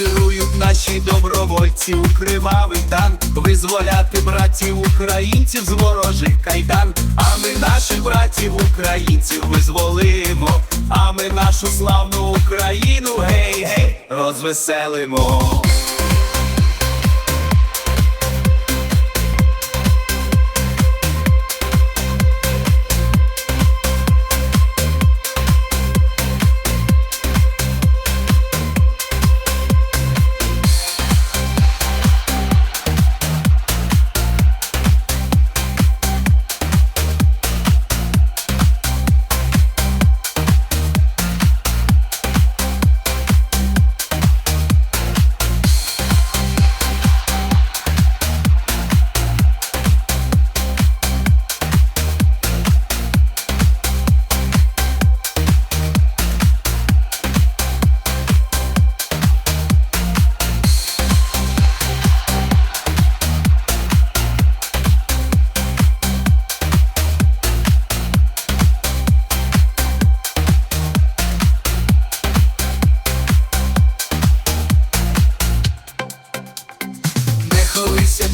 Марширують наші добровольці. У кривавий танк Визволяти братів українців з ворожих кайдан. А ми наших братів українців визволимо. А ми нашу славну Україну гей, гей, розвеселимо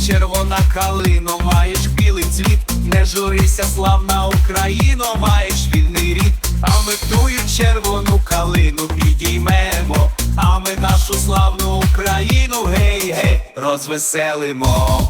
червона калино, маєш білий цвіт, не журися, славна Україно, маєш вільний рід, а ми тую червону калину підіймемо, а ми нашу славну Україну, гей, гей, розвеселимо.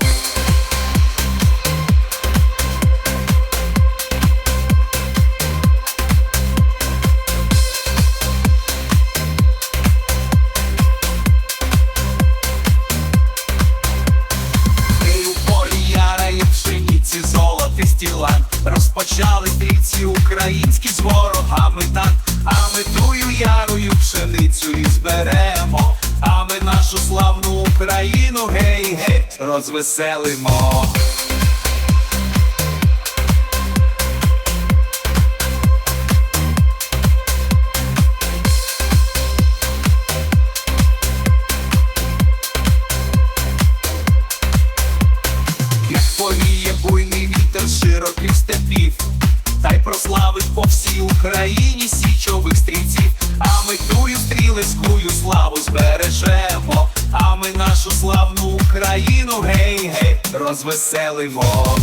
Золотий стілан Розпочали ці українські з ворогами так. А ми тую ярою пшеницю і зберемо. А ми нашу славну Україну, гей, гей, розвеселимо широких степів, та й прославить по всій Україні січових стрільців, а ми тую стрілецькую славу збережемо, а ми нашу славну Україну, гей, гей, розвеселимо.